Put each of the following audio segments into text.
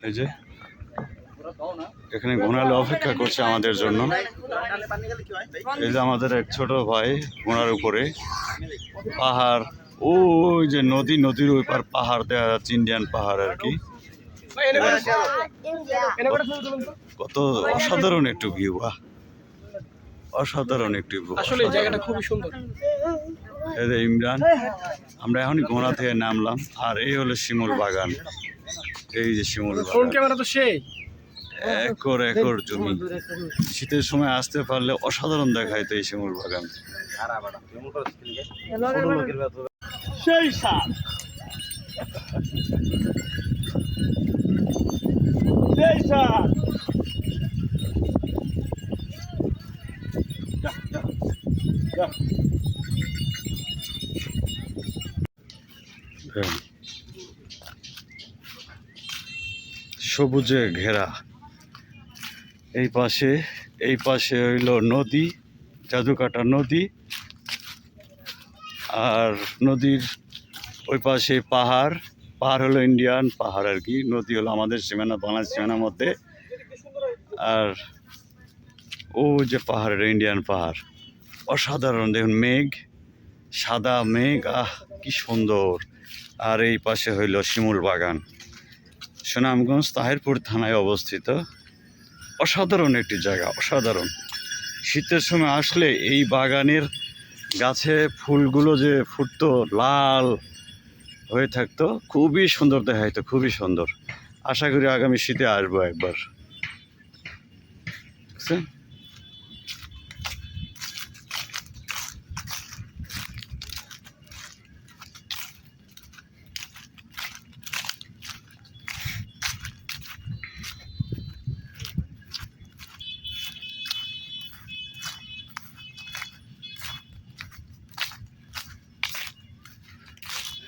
এই যে এখানে ঘোড়ালে অপেক্ষা করছে আমাদের জন্য। এই যে আমাদের এক ছোট ভাই ঘোড়ার উপরে পাহাড় ও ওই যে নদী নদীর ওই পার পাহাড় দেওয়া যাচ্ছে ইন্ডিয়ান পাহাড় আর কি। কত অসাধারণ একটু ভিউ বাহ। অসাধারণ একটু ভিউ আসলে জায়গাটা খুবই সুন্দর। এই যে ইমরান আমরা এখনই ঘোড়া থেকে নামলাম আর এই হলো শিমুল বাগান। এই যে শিমুল ফোন বাগান ক্যামেরা তো সেই। একর একর জমি। শীতের সময় আসতে পারলে অসাধারণ দেখায় তো এই শিমুল বাগান। সেই সাপ। হ্যাঁ। সবুজে ঘেরা। এই পাশে এই পাশে হইল নদী, জাদুকাটা নদী। আর নদীর ওই পাশে পাহাড় পাহাড় হলো ইন্ডিয়ান পাহাড় আর কি। নদী হলো আমাদের সীমানা বাংলাদেশ সীমানার মধ্যে। আর ও যে পাহাড়ের ইন্ডিয়ান পাহাড়। অসাধারণ, দেখুন মেঘ, সাদা মেঘ, আহ, কি সুন্দর। আর এই পাশে হইল শিমুল বাগান। সুনামগঞ্জ তাহিরপুর থানায় অবস্থিত। অসাধারণ একটি জায়গা, অসাধারণ। শীতের সময় আসলে এই বাগানের গাছে ফুলগুলো যে ফুটতো, লাল হয়ে থাকতো, খুবই সুন্দর দেখা দেখাইতো, খুবই সুন্দর। আশা করি আগামী শীতে আসব একবার। বুঝছেন?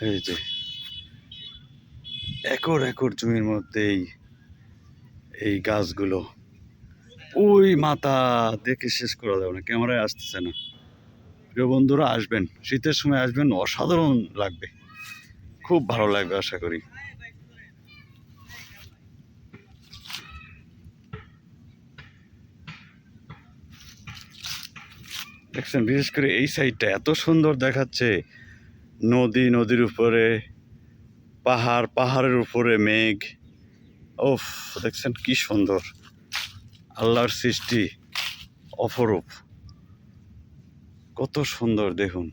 এই যে একর একর জমির মধ্যেই এই গাছগুলো। ওই মাথা দেখে শেষ করা যাবে না ক্যামেরায় আসতেছে না। প্রিয় বন্ধুরা আসবেন। শীতের সময় আসবেন অসাধারণ লাগবে। খুব ভালো লাগবে আশা করি। দেখছেন বিশেষ করে এই সাইডটা এত সুন্দর দেখাচ্ছে। নদী, নদীর উপরে, পাহাড়, পাহাড়ের উপরে মেঘ। ওফ দেখছেন কি সুন্দর। আল্লাহর সৃষ্টি অপরূপ। কত সুন্দর, দেখুন।